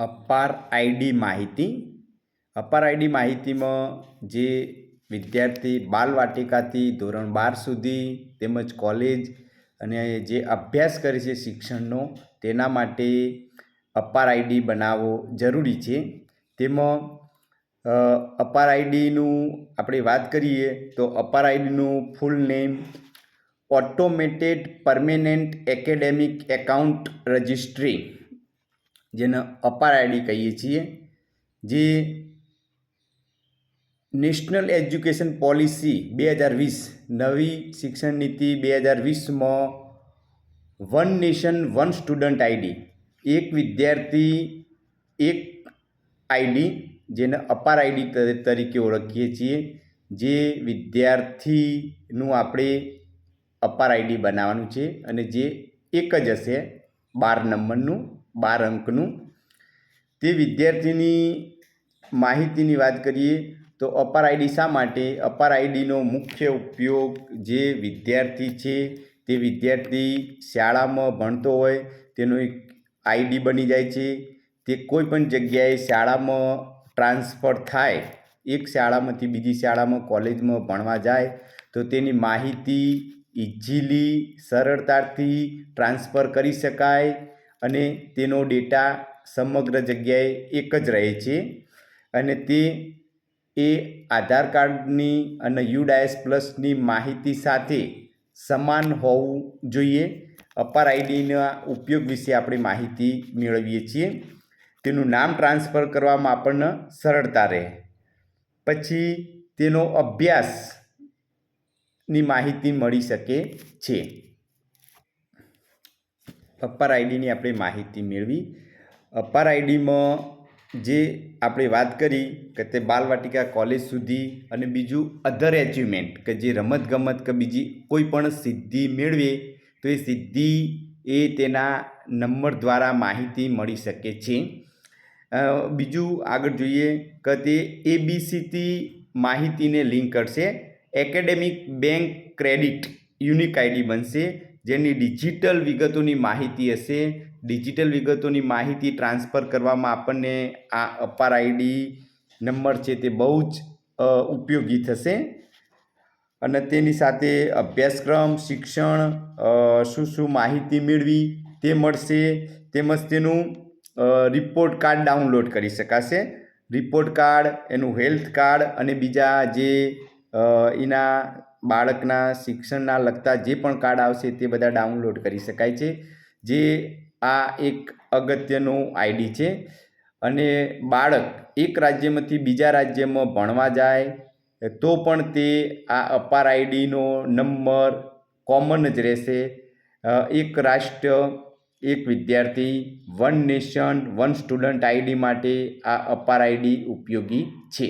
અપાર આઈડી માહિતી, અપાર આઈડી માહિતીમાં જે વિદ્યાર્થી બાલવાટિકાથી ધોરણ બાર સુધી તેમજ કોલેજ અને જે અભ્યાસ કરે છે શિક્ષણનો, તેના માટે અપાર આઈડી બનાવવો જરૂરી છે. તેમાં અપાર આઈડીનું આપણે વાત કરીએ તો અપાર આઈડીનું full name automated permanent academic account registry જેને અપાર આઈડી કહીએ છીએ, જે નેશનલ એજ્યુકેશન પોલિસી બે હજાર વીસ, નવી શિક્ષણ નીતિ બે હજાર વીસમાં one nation, one student ID, એક વિદ્યાર્થી, એક આઈડી, જેને અપાર આઈડી તરીકે ઓળખીએ છીએ, જે વિદ્યાર્થીનું આપણે અપાર આઈડી બનાવવાનું છે અને જે એક જ હશે બાર નંબરનું. બાર અંકનું. તે વિદ્યાર્થીની માહિતીની વાત કરીએ તો અપાર આઈડી શા માટે? અપાર આઈડીનો મુખ્ય ઉપયોગ જે વિદ્યાર્થી છે તે વિદ્યાર્થી શાળામાં ભણતો હોય તેનો એક આઈડી બની જાય છે. તે કોઈ પણ જગ્યાએ શાળામાં ટ્રાન્સફર થાય, એક શાળામાંથી બીજી શાળામાં કોલેજમાં ભણવા જાય, તો તેની માહિતી ઇઝીલી સરળતાથી ટ્રાન્સફર કરી શકાય. અને તેનો ડેટા સમગ્ર જગ્યાએ એક જ રહે છે. અને તે એ આધાર કાર્ડની અને યુડાયસ પ્લસની માહિતી સાથે સમાન હોવું જોઈએ. અપાર આઈડીના ઉપયોગ વિશે આપણે માહિતી મેળવીએ છીએ. તેનું નામ ટ્રાન્સફર કરવામાં આપણને સરળતા રહે. પછી તેનો અભ્યાસની માહિતી મળી શકે છે. અપાર આઈડીની આપણે માહિતી મેળવી. અપાર આઈડીમાં જે આપણે વાત કરી કે તે બાલવાટિકા કોલેજ સુધી અને બીજું અધર એચિવમેન્ટ કે જે રમતગમત કે બીજી કોઈ પણ સિદ્ધિ મેળવે, તો એ સિદ્ધિ એ તેના નંબર દ્વારા માહિતી મળી શકે છે. બીજું આગળ જોઈએ કે તે એબીસીથી માહિતીને લિંક કરશે. Academic bank credit unique ID બનશે. જેની ડિજિટલ વિગતોની માહિતી હશે. ડિજિટલ વિગતોની માહિતી ટ્રાન્સફર કરવામાં આપણને આ અપાર આઈડી નંબર છે તે બહુ જ ઉપયોગી થશે. અને તેની સાથે અભ્યાસક્રમ, શિક્ષણ શું શું માહિતી મેળવી તે મળશે. તેમજ તેનું રિપોર્ટ કાર્ડ ડાઉનલોડ કરી શકાશે. રિપોર્ટ કાર્ડ, એનું હેલ્થ કાર્ડ અને બીજા જે એના બાળકના શિક્ષણના લગતા જે પણ કાર્ડ આવશે તે બધા ડાઉનલોડ કરી શકાય છે, જે આ એક અગત્યનું આઈડી છે. અને બાળક એક રાજ્યમાંથી બીજા રાજ્યમાં ભણવા જાય, તો પણ તે આ અપાર આઈડીનો નંબર કોમન જ રહેશે. એક રાષ્ટ્ર, એક વિદ્યાર્થી, one nation, one student ID માટે આ અપાર આઈડી ઉપયોગી છે.